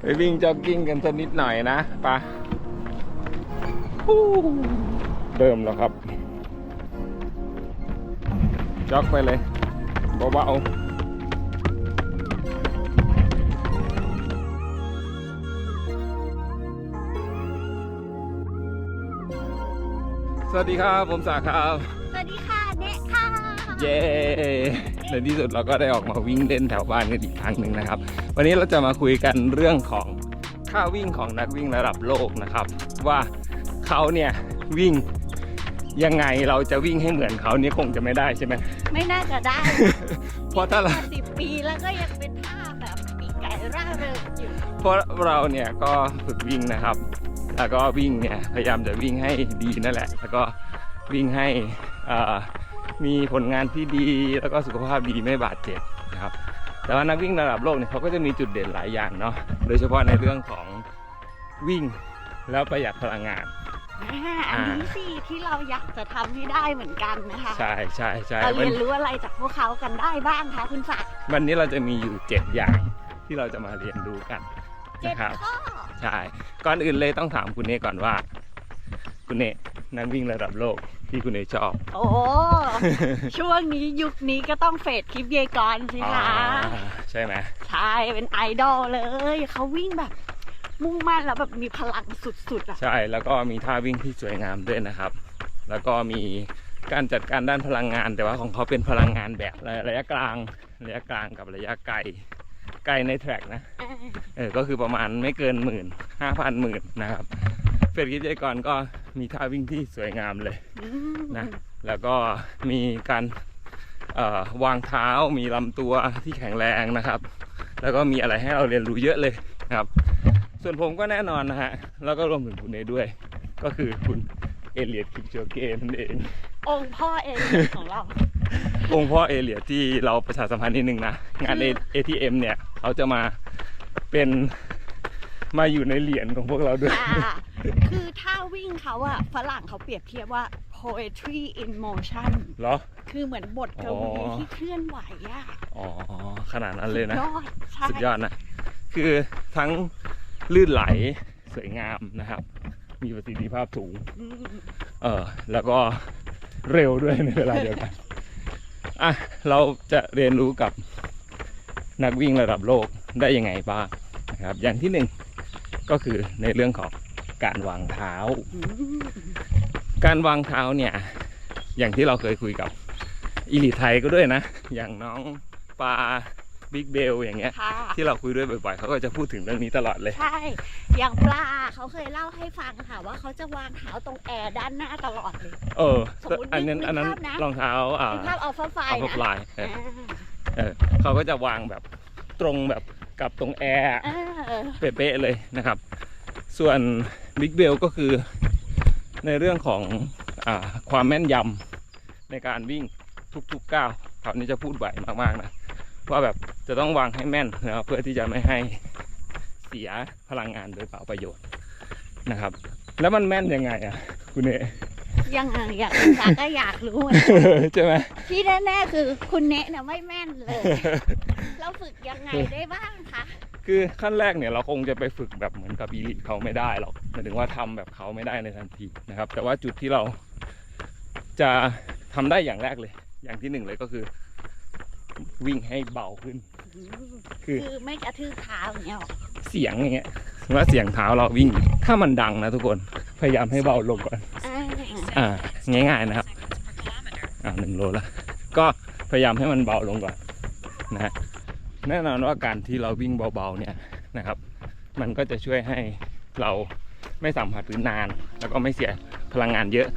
ไปวิ่งจ็อกกิ้งกันสักนิดหน่อยนะไปะเริ่มแล้วครับ จ็อกไปเลยเบาๆสวัสดีครับ ผมสาครับ สวัสดีค่ะเนะค่ะ เย้ในที่สุดเราก็ได้ออกมาวิ่งเล่นแถวบ้านกันอีกครั้งหนึ่งนะครับ วันนี้เราจะมาคุยกันเรื่องของค่าวิ่งของนักวิ่งระดับโลกนะครับ ว่าเขาเนี่ยวิ่งยังไงเราจะวิ่งให้เหมือนเขานี่คงจะไม่ได้ใช่ไหมไม่น่าจะได้ เพราะถ้าเราสิบปีแล้วก็ยังเป็นท่าแบบปีกไก่ร่าเริงอยู่เพราะเราเนี่ยก็ฝึกวิ่งนะครับ แล้วก็วิ่งเนี่ยพยายามจะวิ่งให้ดีนั่นแหละ แล้วก็วิ่งให้เอ่อมีผลงานที่ดีแล้วก็สุขภาพดีไม่บาดเจ็บนะครับ แต่ว่านักวิ่งระดับโลกเนี่ยเขาก็จะมีจุดเด่นหลายอย่างเนาะโดยเฉพาะในเรื่องของวิ่งแล้วประหยัดพลังงานอ่าอันนี้สิที่เราอยากจะทำให้ได้เหมือนกันนะคะใช่ใช่ใช่เราวัเรีนยนรู้อะไรจากพวกเขากันได้บ้างคะคุณศักดิ์วันนี้เราจะมีอยู่7อย่างที่เราจะมาเรียนรู้กันเจ็ดนะครับข้อใช่ก่อนอื่นเลยต้องถามคุณเนก่อนว่า คุณเน นักวิ่งระดับโลกที่คุณเนชอบ โอ้ ช่วงนี้ยุคนี้ก็ต้องเฟดคลิปเยกรสิคะอ่าใช่ไหมใช่เป็นไอดอลเลย เขาวิ่งแบบ มุ่งมั่นแล้วแบบมีพลังสุดๆอะใช่แล้วก็มีท่าวิ่งที่สวยงามด้วยนะครับ แล้วก็มีการจัดการด้านพลังงาน แต่ว่าของเขาเป็นพลังงานแบบระยะกลางระยะกลางกับระยะไกลไกลในแทร็กนะเออก็คือประมาณไม่เกินหมื่นห้าพันหมื่นนะครับเฟรดกิจกรก็ มีท่าวิ่งที่สวยงามเลยอืมนะแล้วก็มีการเอ่อวางเท้ามีลำตัวที่แข็งแรงนะครับ แล้วก็มีอะไรให้เราเรียนรู้เยอะเลยนะครับ ส่วนผมก็แน่นอนนะฮะแล้วก็รวมถึงคุณเนด้วย ก็คือคุณเอเลียดคิปโจเกนั่นเอง องค์พ่อเองของเรา องค์พ่อเอเลียดที่เราประชาสัมพันธ์นิดนึงนะ งานคือ ATM เนี่ยเขาจะมาเป็นมาอยู่ในเหรียญของพวกเราด้วยอ่า คือถ้าวิ่งเขาอะฝรั่งเขาเปรียบเทียบว่า poetry in motion เหรอ คือเหมือนบทกวีอ๋อ ที่เคลื่อนไหวอะอ๋อ ขนาดนั้นเลยนะ ยอดใช่สุดยอดนะ คือทั้งลื่นไหลสวยงามนะครับ มีประสิทธิภาพสูง อืมเออแล้วก็เร็วด้วยในเวลาเดียวกัน อะ เราจะเรียนรู้กับนักวิ่งระดับโลกได้ยังไงบ้างนะครับ อย่างที่หนึ่งก็คือในเรื่องของ การวางเท้าอืมการวางเท้าเนี่ย อย่างที่เราเคยคุยกับอีลิทไทยก็ด้วยนะ อย่างน้องปลาบิ๊กเบลอย่างเงี้ย ค่ะที่เราคุยด้วยบ่อยๆเขาก็จะพูดถึงเรื่องนี้ตลอดเลย ใช่ อย่างปลาเขาเคยเล่าให้ฟังค่ะว่าเขาจะวางเท้าตรงแอร์ด้านหน้าตลอดเลย เออ สมมุติอันนั้นนึกอันนั้นภาพนะ รองเท้าอ่าเป็นภาพอัลฟาไฟอัลฟานะฟลายเอออ่าเออเขาก็จะวางแบบตรงแบบกับตรงแอร์ อ่าเป๊ะๆเลยนะครับ ส่วน บิ๊กเบลก็คือในเรื่องของอาความแม่นยำในการวิ่งทุกๆก้าวคราวนี้จะพูดบ่อยมากๆนะว่าแบบจะต้องวางให้แม่นนะครับเพื่อที่จะไม่ให้เสียพลังงานโดยเปล่าประโยชน์นะครับ แล้วมันแม่นยังไงอะ คุณเอยังไงอยากอยากก็อยากรู้เหมือนกันใช่ไหมที่แน่ๆคือคุณเนะเนี่ยไม่แม่นเลย เราฝึกยังไงได้บ้างคะ คือขั้นแรกเนี่ยเราคงจะไปฝึกแบบเหมือนกับอีลิทเขาไม่ได้หรอกหมายถึงว่าทำแบบเขาไม่ได้ในทันทีนะครับ แต่ว่าจุดที่เราจะทำได้อย่างแรกเลย อย่างที่หนึ่งเลยก็คือ วิ่งให้เบาขึ้น คือคือไม่กระทืบเท้าอย่างเงี้ยหรอเสียงอย่างเงี้ยสมมติว่าเสียงเท้าเราวิ่ง ถ้ามันดังนะทุกคนพยายามให้เบาลงก่อน อ่าอ่าง่ายๆนะครับอ่าหนึ่งโลแล้วก็พยายามให้มันเบาลงก่อนนะฮะ แน่นอนว่าการที่เราวิ่งเบาๆเนี่ยนะครับ มันก็จะช่วยให้เราไม่สัมผัสพื้นนาน แล้วก็ไม่เสียพลังงานเยอะ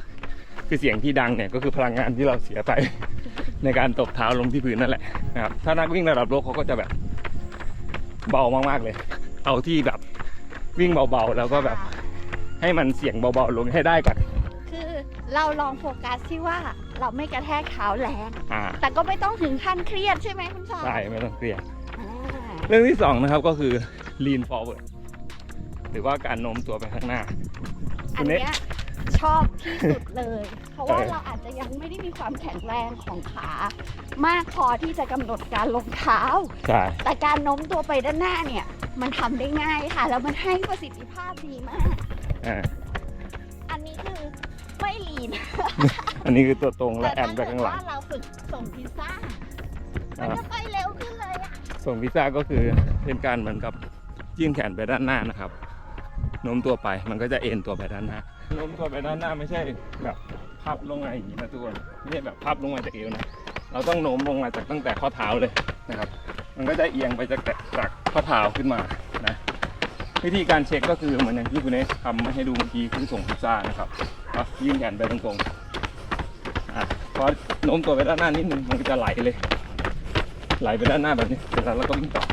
คือเสียงที่ดังเนี่ยก็คือพลังงานที่เราเสียไป ในการตบเท้าลงที่พื้นนั่นแหละนะครับถ้านักวิ่งระดับโลกเขาก็จะแบบเบามากๆเลย เอาที่แบบวิ่งเบาๆแล้วก็แบบให้มันเสียงเบาๆลงให้ได้ก่อนคือเราลองโฟกัสที่ว่า เราไม่กระแทกเท้าแรง อ่าแต่ก็ไม่ต้องถึงขั้นเครียดใช่ไหมคุณชายใช่ไม่ต้องเครียด อ่าเรื่องที่สองนะครับก็คือ lean forward หรือว่าการโน้มตัวไปข้างหน้า อันเนี้ยชชอบที่สุดเลย เพราะว่าเออเราอาจจะยังไม่ได้มีความแข็งแรงของขา มากพอที่จะกำหนดการลงเท้า ใช่ แต่การโน้มตัวไปด้านหน้าเนี่ย มันทำได้ง่ายค่ะ แล้วมันให้ประสิทธิภาพดีมาก อ่า อันนี้คือ ไม่ลีนอันนี้คือตัวตรงและแต่แอนถ้าไปเกิดข้างหลังว่าเราฝึกส่งพิซซ่า มันอ่าจะไปเร็วขึ้นเลยอะส่งพิซซ่าก็คือเป็นการเหมือนกับยื่นแขนไปด้านหน้านะครับโน้มตัวไปมันก็จะเอ็นตัวไปด้านหน้าโน้มตัวไปด้านหน้าไม่ใช่แบบพับลงมาอย่างนี้นะทุกคนไม่ใช่แบบพับลงมาจากเอวนะเราต้องโน้มลงมาจากตั้งแต่ข้อเท้าเลยนะครับ มันก็จะเอียงไปจากแต่จากข้อเท้าขึ้นมานะ วิธีการเช็คก็คือเหมือนอย่างที่คุณเนสทำมาให้ดูเมื่อกี้คือส่งพิซซ่านะครับก็ยื่นแขนไปตรงๆอะพอโน้มตัวไปด้านหน้านิดนึงมันก็จะไหลเลย ไหลไปด้านหน้าแบบนี้เสร็จแล้วเราก็วิ่งต่อ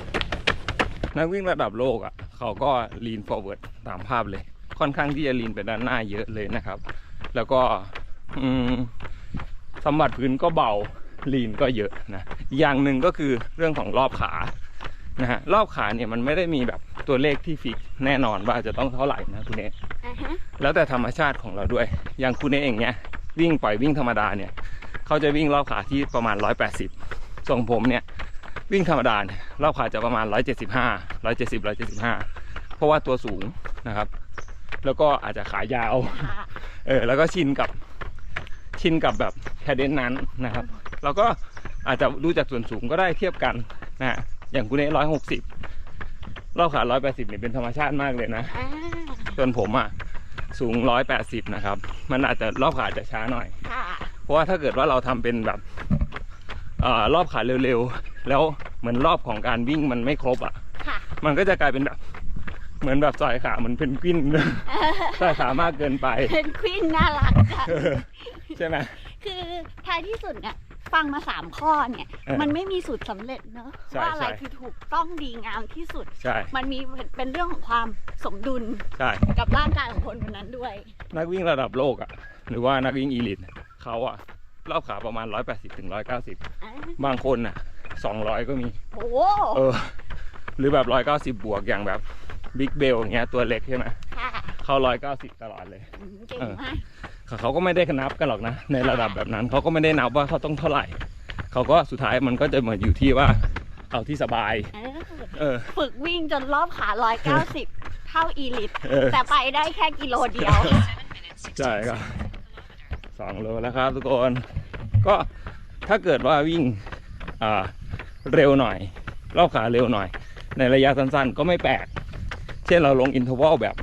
นักวิ่งระดับโลกอะเขาก็ lean forward ตามภาพเลย ค่อนข้างที่จะ lean ไปด้านหน้าเยอะเลยนะครับ แล้วก็อืมสัมผัสพื้นก็เบา lean ก็เยอะนะอย่างหนึ่งก็คือเรื่องของรอบขานะฮะรอบขาเนี่ยมันไม่ได้มีแบบ ตัวเลขที่ฟิกแน่นอนว่าจะต้องเท่าไหร่นะคุณเนสอ่าฮะแล้วแต่ธรรมชาติของเราด้วย อย่างคุณเองเนี้ยวิ่งปล่อยวิ่งธรรมดาเนี่ยเขาจะวิ่งรอบขาที่ประมาณ 180ส่งผมเนี่ยวิ่งธรรมดาเนี่ยรอบขาจะประมาณ 175 170 175 เพราะว่าตัวสูงนะครับ แล้วก็อาจจะขายาวค่ะเออแล้วก็ชินกับชินกับแบบแคเดนนั้นนะครับเราก็อาจจะดูจากส่วนสูงก็ได้เทียบกันนะฮะอย่างคุณเอร้อยหกสิบ รอบขาร้อยแปดสิบเนี่ยเป็นธรรมชาติมากเลยนะอ่าส่วนผมอะ สูง 180 นะครับ มันอาจจะรอบขาอาจจะช้าหน่อยค่ะเพราะว่าถ้าเกิดว่าเราทำเป็นแบบเอ่อรอบขาเร็วๆ แล้วเหมือนรอบของการวิ่งมันไม่ครบอะค่ะ มันก็จะกลายเป็นแบบ เหมือนแบบสอยขาเหมือนเพนกวินสอยขามากเกินไปเป็นควีนน่ารักค่ะใช่ไหมคือท้ายที่สุดเนี่ย ฟังมาสามข้อเนี่ยเออมันไม่มีสูตรสำเร็จเนอะใช่ว่าอะไรใช่คือถูกต้องดีงามที่สุดใช่มันมีเป็นเรื่องของความสมดุลใช่กับร่างกายของคนคนนั้นด้วย นักวิ่งระดับโลกอะ หรือว่านักวิ่งอีลิทเขาอะรอบขาประมาณ 180ถึง190อ่าบางคนอะ 200 ก็มีโอ้โหเออ หรือแบบ 190 บวกอย่างแบบบิ๊กเบลอย่างเงี้ยตัวเล็กใช่ไหมค่ะเข้าร้อยเก้าสิบตลอดเลยอืมเก่งมาก เขาก็ไม่ได้นับกันหรอกนะ ในระดับแบบนั้นเขาก็ไม่ได้นับว่าเขาต้องเท่าไหร่ เขาก็สุดท้ายมันก็จะเหมือนอยู่ที่ว่าเอาที่สบายเออเออ ฝึกวิ่งจนรอบขาร้อยเก้าสิบเท่าอีลิต เออ แต่ไปได้แค่กิโลเดียว ใช่ครับสองโลแล้วครับทุกคน ก็ถ้าเกิดว่าวิ่งอ่าเร็วหน่อย รอบขาเร็วหน่อย ในระยะสั้นๆ ก็ไม่แปลก เช่นเราลงอินเทอร์วัลแบบ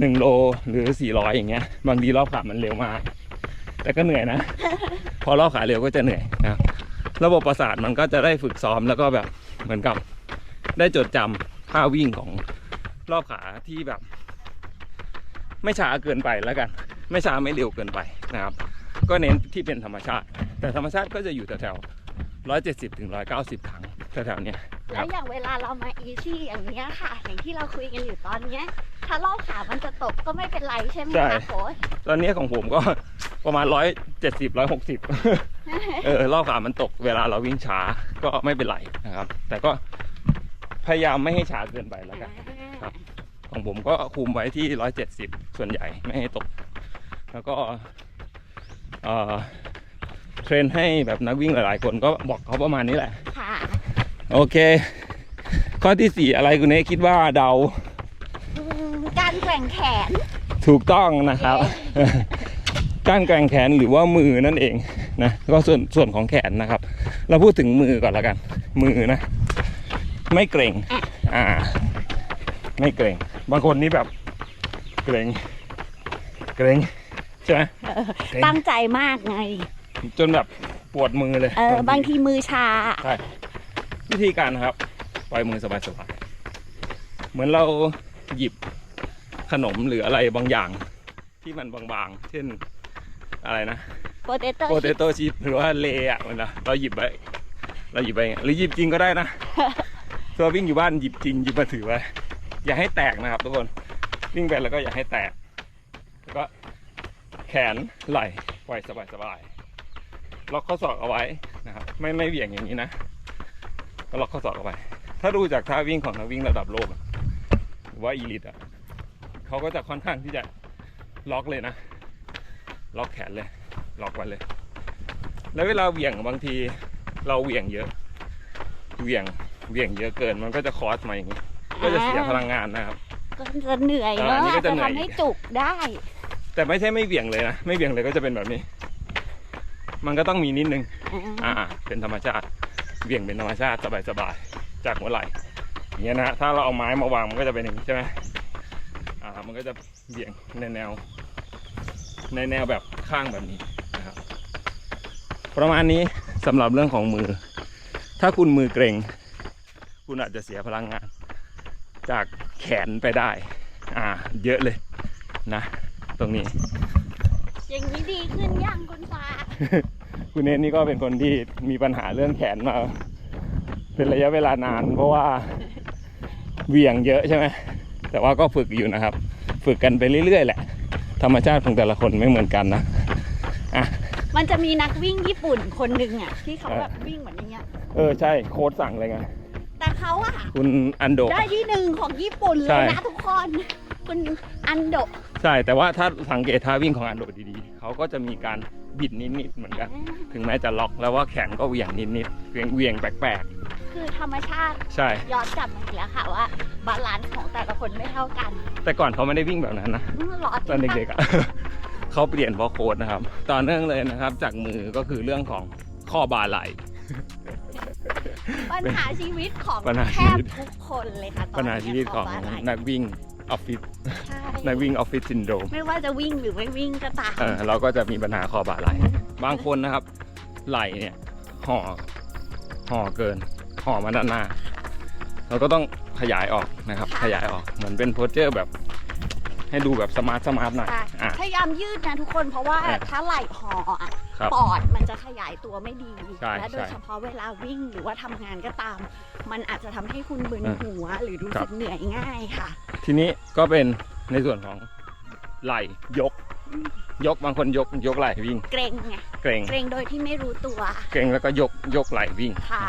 หนึ่งโลหรือสี่ร้อยอย่างเงี้ย บางทีรอบขามันเร็วมาก แต่ก็เหนื่อยนะ พอรอบขาเร็วก็จะเหนื่อยนะครับระบบประสาทมันก็จะได้ฝึกซ้อมแล้วก็แบบเหมือนกับ ได้จดจำท่าวิ่งของรอบขาที่แบบ ไม่ช้าเกินไปแล้วกัน ไม่ช้าไม่เร็วเกินไปนะครับ ก็เน้นที่เป็นธรรมชาติ แต่ธรรมชาติก็จะอยู่แถวๆร้อยเจ็ดสิบถึงร้อยเก้าสิบครั้งแถวๆเนี้ยค แล้รัวบอย่างเวลาเรามาอีซี่อย่างเนี้ยค่ะ อย่างที่เราคุยกันอยู่ตอนเนี้ย ถ้ารอบขามันจะตกก็ไม่เป็นไรใช่ไหมใช่ คะโค้ชตอนนี้ของผมก็ประมาณร้อยเจ็ดสิบร้อยหกสิบเออรอบขามันตกเวลาเราวิ่งช้าก็ไม่เป็นไรนะครับ แต่ก็พยายามไม่ให้ช้าเกินไปแล้วกัน ครับ ของผมก็คุมไว้ที่ร้อยเจ็ดสิบส่วนใหญ่ไม่ให้ตก แล้วก็เอ่อเทรนให้แบบนักวิ่งหลาย ๆ คนก็บอกเขาประมาณนี้แหละ ค่ะ โอเค ข้อที่สี่อะไรคุณเนคิดว่าเดาอืมการแกว่งแขน ถูกต้องนะครับ การแกว่งแขนหรือว่ามือนั่นเองนะก็ส่วนส่วนของแขนนะครับ เราพูดถึงมือก่อนแล้วกัน มือนะ ไม่เกรงอ่า ไม่เกรงบางคนนี่แบบ เกรงเกรงใช่ไหมเกรงตั้งใจมากไง จนแบบปวดมือเลย เออบางทีมือชา ใช่ วิธีการนะครับ ปล่อยมือสบายๆ เหมือนเราหยิบขนมหรืออะไรบางอย่าง ที่มันบางๆ เช่นอะไรนะโปเตโต้โปเตโต้ชิพหรือว่าเลอะมันนะเราหยิบไปเราหยิบไปอย่างเงี้ยหรือหยิบจริงก็ได้นะตัววิ่งอยู่บ้านหยิบจริงหยิบมาถือไว้อย่าให้แตกนะครับ ทุกคนวิ่งไปแล้วก็อย่าให้แตก แล้วก็แขนไหล่ปล่อยสบายๆล็อกข้อศอกเอาไว้นะครับ ไม่ไม่เหวี่ยงอย่างนี้นะ ก็ล็อกข้อศอกเอาไว้ถ้าดูจากท่าวิ่งของนักวิ่งระดับโลกอะหรือว่าอีลิตอะเขาก็จะค่อนข้างที่จะล็อกเลยนะ ล็อกแขนเลย ล็อกไว้เลย แล้วเวลาเหวี่ยงบางทีเราเหวี่ยงเยอะ เหวี่ยง เหวี่ยงเยอะเกิน มันก็จะคอสมาอย่างนี้ ก็จะเสียพลังงานนะครับ ก็จะเหนื่อยอ่าเนาะอันนี้ก็จะจะเหนื่อยทำให้จุกได้ แต่ไม่ใช่ไม่เหวี่ยงเลยนะ ไม่เหวี่ยงเลยก็จะเป็นแบบนี้ มันก็ต้องมีนิดนึง อ่า เป็นธรรมชาติ เหวี่ยงเป็นธรรมชาติสบายๆจากหัวไหล่อย่างเงี้ยนะฮะถ้าเราเอาไม้มาวางมันก็จะเป็นอย่างนี้ใช่ไหมอ่ามันก็จะเหวี่ยงในแนว ในแนวแบบข้างแบบนี้นะครับประมาณนี้สำหรับเรื่องของมือ ถ้าคุณมือเกร็งคุณอาจจะเสียพลังงาน จากแขนไปได้ อ่า เยอะเลยนะ ตรงนี้ อย่างนี้ดีขึ้นยังคุณฟ้า คุณเนทนี่ก็เป็นคนที่มีปัญหาเรื่องแขนมา เป็นระยะเวลานาน เพราะว่าเหวี่ยงเยอะใช่ไหมแต่ว่าก็ฝึกอยู่นะครับ ฝึกกันไปเรื่อยๆแหละ ธรรมชาติของแต่ละคนไม่เหมือนกันนะมันจะมีนักวิ่งญี่ปุ่นคนหนึ่งอะที่เขาเออแบบวิ่งเหมือนอย่างเงี้ย เออใช่โค้ดสั่งเลยไงแต่เขาอะคุณอันโดะได้ที่หนึ่งของญี่ปุ่นเลใช่ยนะทุกคนคุณอันโดะใช่แต่ว่าถ้าสังเกตท่าวิ่งของอันโดะดีๆเขาก็จะมีการ บิดนิดๆเหมือนกัน ถึงแม้จะล็อกแล้วว่าแขนก็เหวี่ยงนิดๆเหวี่ยงเหวี่ยงแปลกคือธรรมชาติๆ ใช่ ย้อนกลับมาอีกแล้วค่ะว่าบาลานซ์ของแต่ละคนไม่เท่ากันแต่ก่อนเขาไม่ได้วิ่งแบบนั้นนะอืมหรอตอนเด็กๆอะเขาเปลี่ยนเพราะโค้ดนะครับต่อเนื่องเลยนะครับ จากมือก็คือเรื่องของข้อบาไหลปัญหาชีวิตของปัญหาแทชีบวิต ทุกคนเลยค่ะตอนปัญหาชีวิตของขบาลานซ์นักวิ่ง ออฟฟิศใช่นักวิ่งออฟฟิศซินโดรมไม่ว่าจะวิ่งหรือไม่วิ่งก็ตามเออเราก็จะมีปัญหาคอบาไหลบางคนนะครับ ไหลเนี่ยห่อห่อเกินห่อมาด้านหน้า เราก็ต้องขยายออกนะครับ ขยายออกเหมือนเป็นโพสเจอร์แบบ ให้ดูแบบสมาร์ทสมาร์ทหน่อยใช่อะ พยายามยืดนะทุกคนเพราะว่าเออถ้าไหล่หออะครับ ปอดมันจะขยายตัวไม่ดี ใช่และโดยใช่เฉพาะเวลาวิ่งหรือว่าทำงานก็ตาม มันอาจจะทำให้คุณมึนเออหัวหรือรู้ครัสึบ กเหนื่อยง่ายค่ะ ทีนี้ก็เป็นในส่วนของไหลยก ยกบางคนยกยกไหลวิ่ง เกรงไงเกรงเกรงโดยที่ไม่รู้ตัว เกรงแล้วก็ยกยกไหลวิ่ง ค่ะ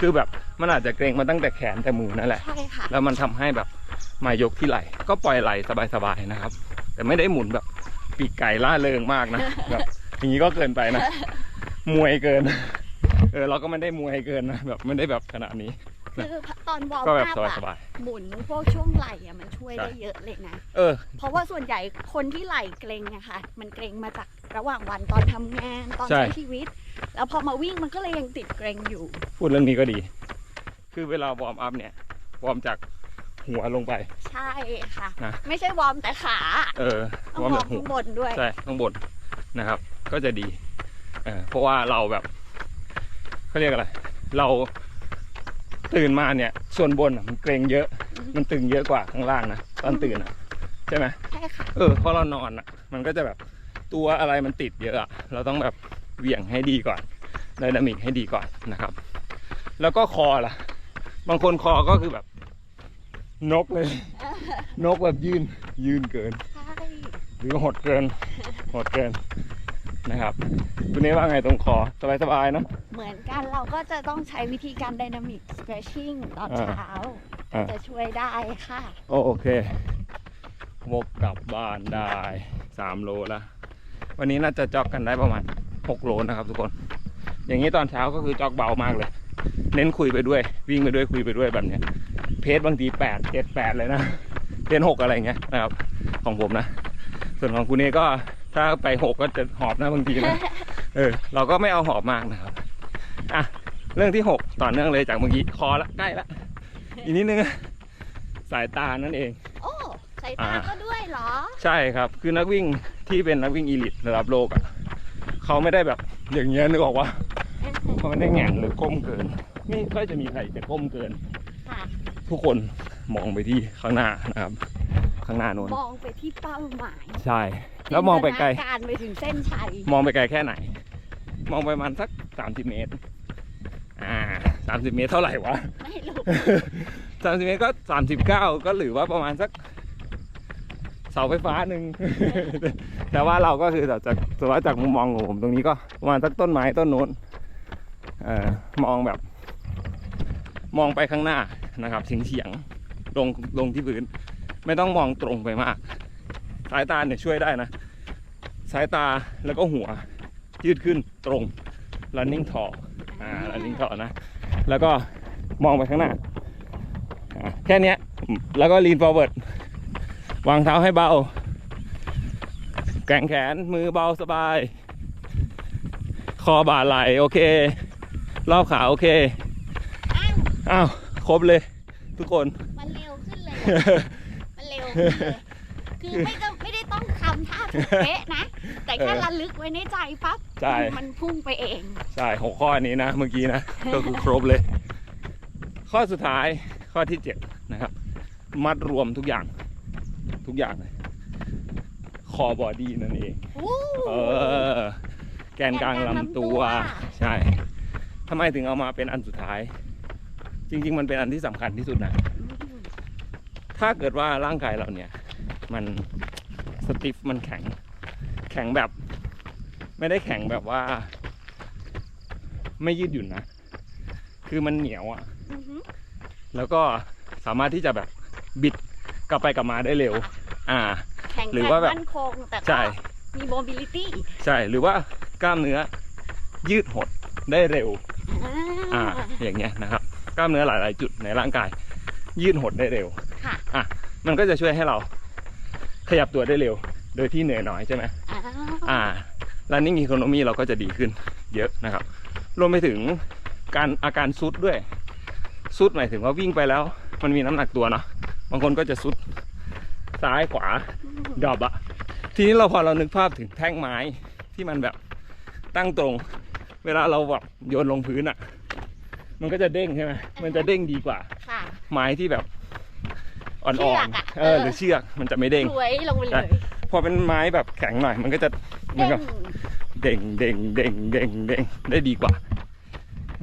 คือแบบมันอาจจะเกรงมาตั้งแต่แขนแต่มือนั่นแหละ ใช่ค่ะ แล้วมันทำให้แบบมายกที่ไหล ก็ปล่อยไหลสบายๆนะครับ แต่ไม่ได้หมุนแบบปีกไก่ล่าเริงมากนะ แบบอย่างนี้ก็เกินไปนะ มวยเกิน เออเราก็ไม่ได้มวยเกินนะแบบไม่ได้แบบขนาดนี้ คือตอนวอลก็แบบอัพอะสบาย หมุนพวกช่วงไหล่อะมันช่วยใช่ได้เยอะเลยนะๆเออ เพราะว่าส่วนใหญ่คนที่ไหล่เกรงอะค่ะ มันเกรงมาจากระหว่างวันตอนทำงานตอนใช่ใช้ชีวิต แล้วพอมาวิ่งมันก็เลยยังติดเกรงอยู่ พูดเรื่องนี้ก็ดี คือเวลาวอร์มอัพเนี่ย วอร์มจากหัวลงไป ใช่ค่ะ นะ ไม่ใช่วอร์มแต่ขาเออ ต้องวอร์มวอจาร์มกหัวข้างบนด้วย ใช่ข้างบนนะครับ ก็จะดีเออเพราะว่าเราแบบเขาเรียกอะไร เรา ตื่นมาเนี่ย ส่วนบนอะมันเกรงเยอะ มันตึงเยอะกว่าข้างล่างนะตอนตื่นอะใช่ไหมใช่ค่ะเออพอเรานอนอะ มันก็จะแบบตัวอะไรมันติดเยอะอะเราต้องแบบเหวี่ยงให้ดีก่อนไดนามิกให้ดีก่อนนะครับ แล้วก็คอล่ะ บางคนคอก็คือแบบ นกเลย นกแบบยืนยืนเกินใช่หรือหดเกินหดเกิน นะครับคุณนี้ว่าไงตรงคอสบายๆเนอะเหมือนกันเราก็จะต้องใช้วิธีการไดนามิกสเ r ร t ชิ่งตอนอ่าเช้า อ่า จะช่วยได้ค่ะ โอโอเควกกลับบ้านได้สามโลแล้ววันนี้น่าจะจ็อกกันได้ประมาณหกโลนะครับทุกคน อย่างนี้ตอนเช้าก็คือจ็อกเบามากเลย เน้นคุยไปด้วย วิ่งไปด้วยคุยไปด้วยแบบเนี้ย เพจบางทีแปดเจ็ดแปดเลยนะเพจหกอะไรเงี้ยนะครับ ของผมนะ ส่วนของคุณเอก็ ถ้าไปหกก็จะหอบนะบางทีนะ เออ เราก็ไม่เอาหอบมากนะครับ อะ เรื่องที่หกต่อเนื่องเลยจากเมื่อกี้ คอละใกล้ละ อีกนิดนึงสายตานั่นเอง โอ้สายตาอ่าก็ด้วยเหรอ ใช่ครับ คือนักวิ่งที่เป็นนักวิ่งอีลิตระดับโลกอะเขาไม่ได้แบบอย่างเงี้ยนึกออกว่าเขาไม่ได้แหง่งหรือก้มเกิน ไม่ค่อยจะมีใครจะก้มเกินค่ะทุกคนมองไปที่ข้างหน้านะครับข้างหน้าโน้นมองไปที่เป้าหมายใช่ แล้วมองไปไกลจินตนาการไปถึงเส้นชัยมองไปไกลแค่ไหน มองไปประมาณสักสามสิบเมตร อ่าสามสิบเมตรเท่าไหร่วะไม่รู้สามสิบเมตรก็สามสิบเก้าก็หรือว่าประมาณสักเสาไฟฟ้าหนึ่ง แต่ว่าเราก็คือจากจากส่วนว่าจากมุมมองของผมตรงนี้ก็ประมาณสักต้นไม้ต้นโน้นเอ่อมองแบบ มองไปข้างหน้านะครับเฉียงเฉียงๆลงลงที่พื้น ไม่ต้องมองตรงไปมาก สายตาเนี่ยช่วยได้นะ สายตาแล้วก็หัว ยืดขึ้นตรง running tall อ่า running tall นะ แล้วก็มองไปข้างหน้าอ่าแค่เนี้ยแล้วก็ lean forward วางเท้าให้เบา แกร่งแขนมือเบาสบาย คอบ่าไหลโอเค รอบขาโอเค อ้าวอ้าวครบเลยทุกคน มันเร็วขึ้นเลย คือไม่ต้องไม่ได้ต้องทำท่าถูกเป๊ะนะ แต่แค่เออระลึกไว้ในใจปั๊บใช่ มันพุ่งไปเอง ใช่หกข้อนี้นะ เมื่อกี้นะ ก็คือครบเลย ข้อสุดท้ายข้อที่เจ็ดนะครับ มัดรวมทุกอย่าง ทุกอย่างเลยคอบอดี้นั่นเอง อู้เออ แกนกลางลำตัว ใช่ทำไมถึงเอามาเป็นอันสุดท้าย จริง ๆ มันเป็นอันที่สำคัญที่สุดนะ ถ้าเกิดว่าร่างกายเราเนี่ย มันสติฟมันแข็ง แข็งแบบ ไม่ได้แข็งแบบว่า ไม่ยืดหยุ่นนะ คือมันเหนียวอะ่ะอือหือแล้วก็สามารถที่จะแบบบิดกลับไปกลับมาได้เร็ว อ่า แข็งหรือแกร่ว่าแบบงมั่นคงแต่ก็ใช่มี mobility ใช่หรือว่ากล้ามเนื้อยืดหดได้เร็ว อ่า อย่างเงี้ยนะครับ กล้ามเนื้อหลาย ๆ จุดในร่างกาย ยืดหดได้เร็ว ค่ะ อะ มันก็จะช่วยให้เราขยับตัวได้เร็ว โดยที่เหนื่อยน้อยใช่ไหมอ่าอ่า running economy เราก็จะดีขึ้นเยอะนะครับ รวมไปถึงการอาการซุดด้วย ซุดหมายถึงว่าวิ่งไปแล้ว มันมีน้ำหนักตัวเนาะ บางคนก็จะซุดซ้ายขวาดรอปอะทีนี้เราพอเรานึกภาพถึงแท่งไม้ที่มันแบบตั้งตรง เวลาเราแบบโยนลงพื้นอะมันก็จะเด้งใช่ไหมมันจะเด้งดีกว่า ค่ะ ไม้ที่แบบอ่ เชืออนกอะๆเออ หรือเชือกมันจะไม่เด้ง รวยลงไปเลยพอเป็นไม้แบบแข็งหน่อย มันก็จะมันเด้ก็งเด้งเด้งเด้งเด้งเด้งได้ดีกว่า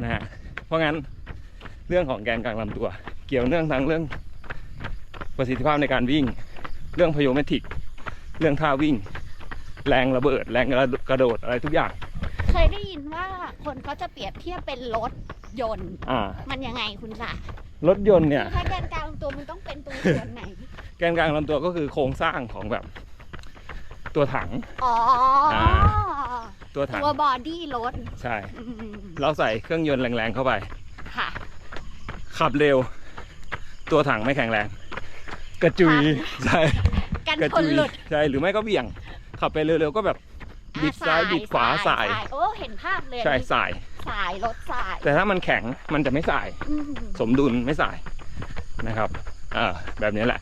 นะฮะเพราะงั้นเรื่องของแกนกลางลำตัว เกี่ยวเนื่องทั้งเรื่อง ประสิทธิภาพในการวิ่ง เรื่องพโยเมตริก เรื่องท่าวิ่ง แรงระเบิด แรงกระโดดอะไรทุกอย่าง เคยได้ยินว่าคนเขาจะเปรียบเทียบเป็นรถยนต์ อ่า มันยังไงคุณสารถยนต์เนี่ยถ้าแกนกลางตัว มันต้องเป็นตัวส่วนไหน แกนกลางลำตัวก็คือโครงสร้างของแบบ ตัวถัง อ๋ออาตัวถัง ตัวบอดี้รถใช่ อืมเราใส่เครื่องยนต์แรงๆเข้าไป ค่ะขับเร็ว ตัวถังไม่แข็งแรง กระจุยใช่กันกระคนจุยหลุดใช่หรือไม่ก็เบี่ยง ขับไปเร็วๆก็แบบอะบิดซ้ายบิดขวาสาย โอ้เห็นภาพเลยใช่สาย สายรถสายแต่ถ้ามันแข็งมันจะไม่สาย อืมสมดุลไม่สาย นะครับอ่าแบบนี้แหละ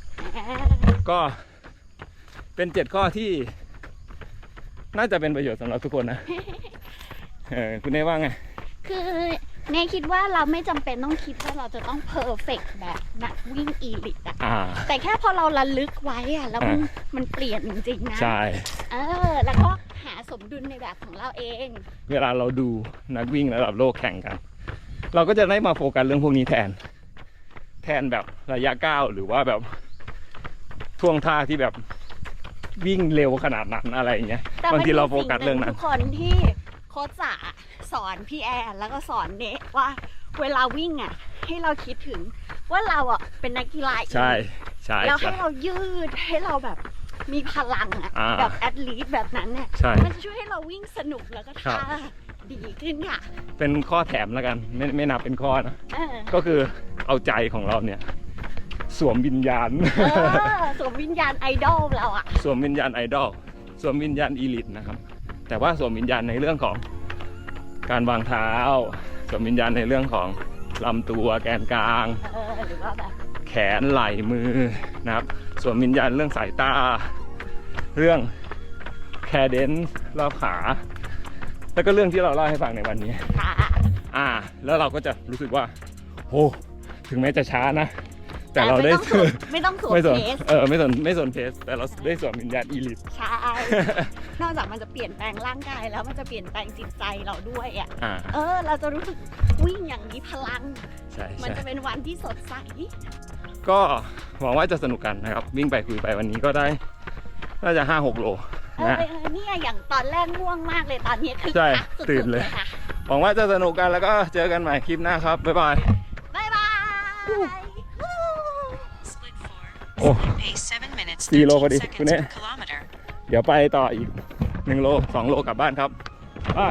ก็เป็นเจ็ดข้อที่ น่าจะเป็นประโยชน์สำหรับทุกคนนะเออคุณเน่ว่าไง คือเนยคิดว่าเราไม่จำเป็นต้องคิดว่าเราจะต้องเพอร์เฟกแบบนักวิ่งอีลิตอะอ่า แต่แค่พอเราระลึกไว้อะแล้วมันอ่มันเปลี่ยนจริงๆนะ ใช่ เออ แล้วก็หาสมดุลในแบบของเราเอง เวลาเราดูนักวิ่งระดับโลกแข่งกัน เราก็จะได้มาโฟกัสเรื่องพวกนี้แทนแทนแบบระยะก้าวหรือว่าแบบท่วงท่าที่แบบวิ่งเร็วขนาดนั้นอะไรอย่างเงี้ยแต่บางทีมันมีเราโฟกัสเรื่องนั้นทุกคนที่โค้ชจ๋าสอนพี่แอนแล้วก็สอนเนะว่าเวลาวิ่งอะ ให้เราคิดถึงว่าเราอะเป็นนักกีฬาอีกใช่ใช่แล้วให้ใช่เรายืดให้เราแบบมีพลังอะอ่าแบบแอดลีทแบบนั้นเนี่ยใช่มันจะช่วยให้เราวิ่งสนุกแล้วก็ครัท่าบ ดีขึ้นค่ะเป็นข้อแถมแล้วกัน ไม่ไม่นับเป็นข้อนะ เออก็คือเอาใจของเราเนี่ย สวมวิญญาณ เออสวมวิญญาณไอดอลเราอะ สวมวิญญาณไอดอลสวมวิญญาณอีลิทนะครับ แต่ว่าสวมวิญญาณในเรื่องของการวางเท้า สวมวิญญาณในเรื่องของลำตัวแกนกลาง เออหรือว่าแบบแขนไหล่มือนะครับ สวมวิญญาณเรื่องสายตา เรื่องแคเดนรอบขา แล้วก็เรื่องที่เราเล่าให้ฟังในวันนี้ค่ะอ่า แล้วเราก็จะรู้สึกว่าโอ้ถึงแม้จะช้านะ แต่เราได้ไม่ต้องสวมไม่ต้องสวมไม่สนเพสเออไม่สนไม่สนเพสแต่เราได้สวมวิญญาณอีลิทใช่นอกจากมันจะเปลี่ยนแปลงร่างกายแล้วมันจะเปลี่ยนแปลงจิตใจเราด้วยอะอ่าเออ เราจะรู้สึกวิ่งอย่างมีพลังใช่มันใช่จะเป็นวันที่สดใส ก็หวังว่าจะสนุกกันนะครับ วิ่งไปคุยไปวันนี้ก็ได้น่าจะห้าหกโล เออนะ เออเนี่ยอย่างตอนแรกง่วงมากเลยตอนนี้คือใช่คักสุดๆตื่นเลย ค่ะหวังว่าจะสนุกกันแล้วก็เจอกันใหม่คลิปหน้าครับ บ๊ายบาย บ๊ายบาย Split 4. Oh. Pace 7 minutes, สี่โลพอ13ดี seconds คุณเน่ per kilometer. เดี๋ยวไปต่ออีกหนึ่งโลสองโลกลับบ้านครับอะ